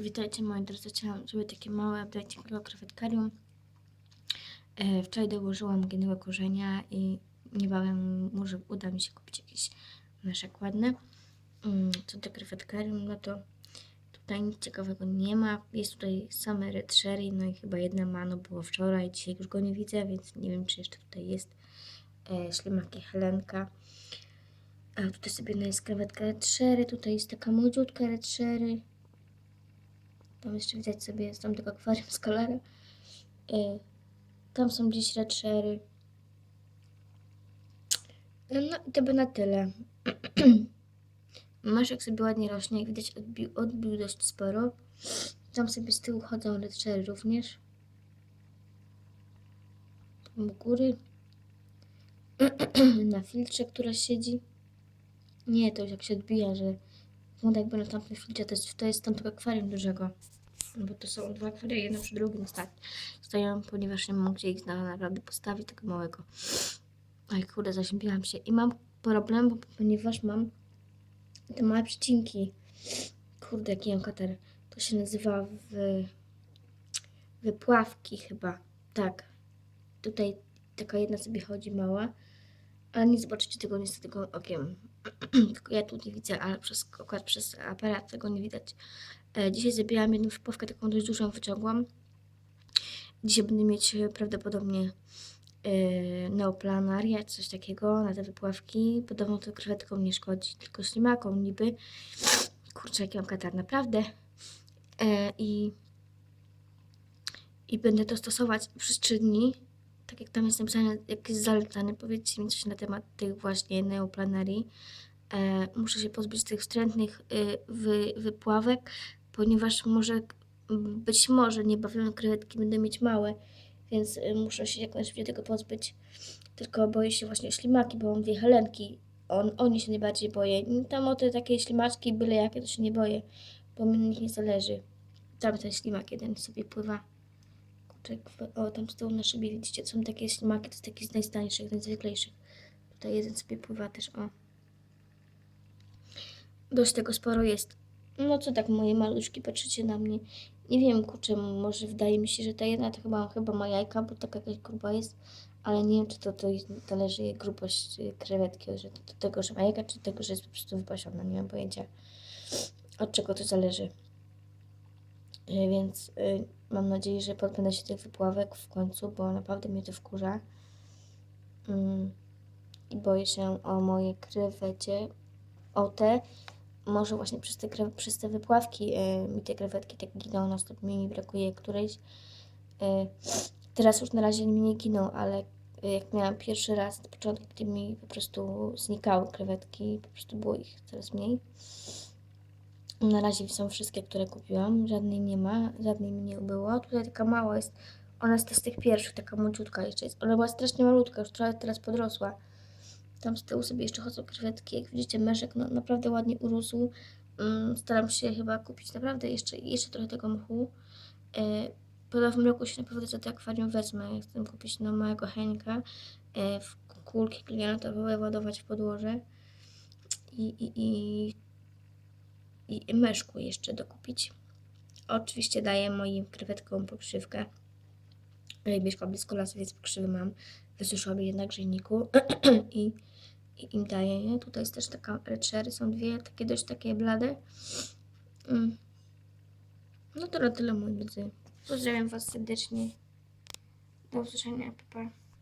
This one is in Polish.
Witajcie moi drodzy, chciałam zrobić takie małe update do krewetkarium. E, wczoraj dołożyłam geniłe korzenia i niebawem może uda mi się kupić jakiś meszek ładny. Mm, co do krewetkarium, no to tutaj nic ciekawego nie ma. Jest tutaj same red sherry, no i chyba jedna mano było wczoraj, dzisiaj już go nie widzę, więc nie wiem czy jeszcze tutaj jest e, ślimaki Helenka. A tutaj sobie no jest krewetka red sherry, tutaj jest taka młodziutka red sherry. Tam jeszcze widać sobie jest tam tego akwarium z kolorem. Tam są gdzieś red sherry. No i to by na tyle. Maszek sobie ładnie rośnie, jak widać odbił, odbił dość sporo. Tam sobie z tyłu chodzą red sherry również. Tam u góry. na filtrze, która siedzi. Nie, to już jak się odbija, że wygląda jakby na tamtym filtrze, to jest, to jest tamtego akwarium dużego. No bo to są dwa akwaria, jedno przy drugim. Stoją, ponieważ nie mam gdzie ich na, naprawdę postawić, tego małego. Oj kurde, zaziębiłam się. I mam problem, ponieważ mam te małe przycinki. Kurde, jaki mam. To się nazywa w... wypławki chyba. Tak. Tutaj taka jedna sobie chodzi mała. Ale nie zobaczycie tego niestety okiem. Tylko ja tu nie widzę, ale przez, akurat przez aparat tego nie widać. E, Dzisiaj zabijałam jedną szpówkę, taką dość dużą, wyciągłam. Dzisiaj będę mieć prawdopodobnie e, neoplanarię, coś takiego na te wypławki. Podobno to krewetkom nie szkodzi, tylko ślimakom niby. Kurczę, jaki mam katar, naprawdę. E, I, I będę to stosować przez 3 dni. Tak jak tam jest napisane, jak jest zalecane, powiedzcie mi coś na temat tych właśnie neoplanarii. Muszę się pozbyć tych wstrętnych y, wy, wypławek, ponieważ może być może niebawem krewetki będę mieć małe, więc y, muszę się jak najszybciej tego pozbyć. Tylko boję się właśnie ślimaki, bo mam dwie helenki. On, oni się najbardziej boję. Tam o te takie ślimaczki, byle jakie, to się nie boję, bo mi na nich nie zależy. Tam ten ślimak jeden sobie pływa. O tam z tyłu na szybie widzicie, są takie ślimaki, to jest taki z najstańszych, najzwyklejszych. Tutaj jeden sobie pływa też, o. Dość tego sporo jest. No co tak moje maluszki, patrzycie na mnie. Nie wiem, kurczę, może wydaje mi się, że ta jedna to chyba, chyba ma jajka, bo taka jakaś gruba jest, ale nie wiem, czy to, to jest, zależy jej grubość y, krewetki, że to do tego, że ma jajka, czy tego, że jest po prostu wypasiona, nie mam pojęcia od czego to zależy. Y, Więc y, mam nadzieję, że pozbędę się tych wypławek w końcu, bo naprawdę mnie to wkurza. Mm, I boję się o moje krewecie, o te, może właśnie przez te, przez te wypławki y, mi te krewetki tak giną, na stop mi brakuje którejś. Y, teraz już na razie mi nie giną, ale y, jak miałam pierwszy raz na początku, gdy mi po prostu znikały krewetki, po prostu było ich coraz mniej. Na razie są wszystkie, które kupiłam, żadnej nie ma, żadnej mi nie ubyło. Tutaj taka mała jest, ona jest z tych pierwszych, taka młodziutka jeszcze jest. Ona była strasznie malutka, już trochę teraz podrosła. Tam z tyłu sobie jeszcze chodzą krewetki. Jak widzicie, meszek no, naprawdę ładnie urósł. Mm, staram się chyba kupić naprawdę jeszcze, jeszcze trochę tego mchu. E, po nowym roku się na pewno za to akwarium wezmę. Chcę kupić no, małego henka, e, w kulki granatowe ładować w podłoże i, i, i, i meszku jeszcze dokupić. Oczywiście daję moim krewetkom pokrzywkę. Mieszkam blisko lasu, więc pokrzywy mam. Wysuszyłam je na grzejniku i, i im daję. Nie? Tutaj jest też taka red sherry, są dwie takie dość takie blade. Mm. No to na tyle moi drodzy. Pozdrawiam Was serdecznie. Do usłyszenia, pa, pa.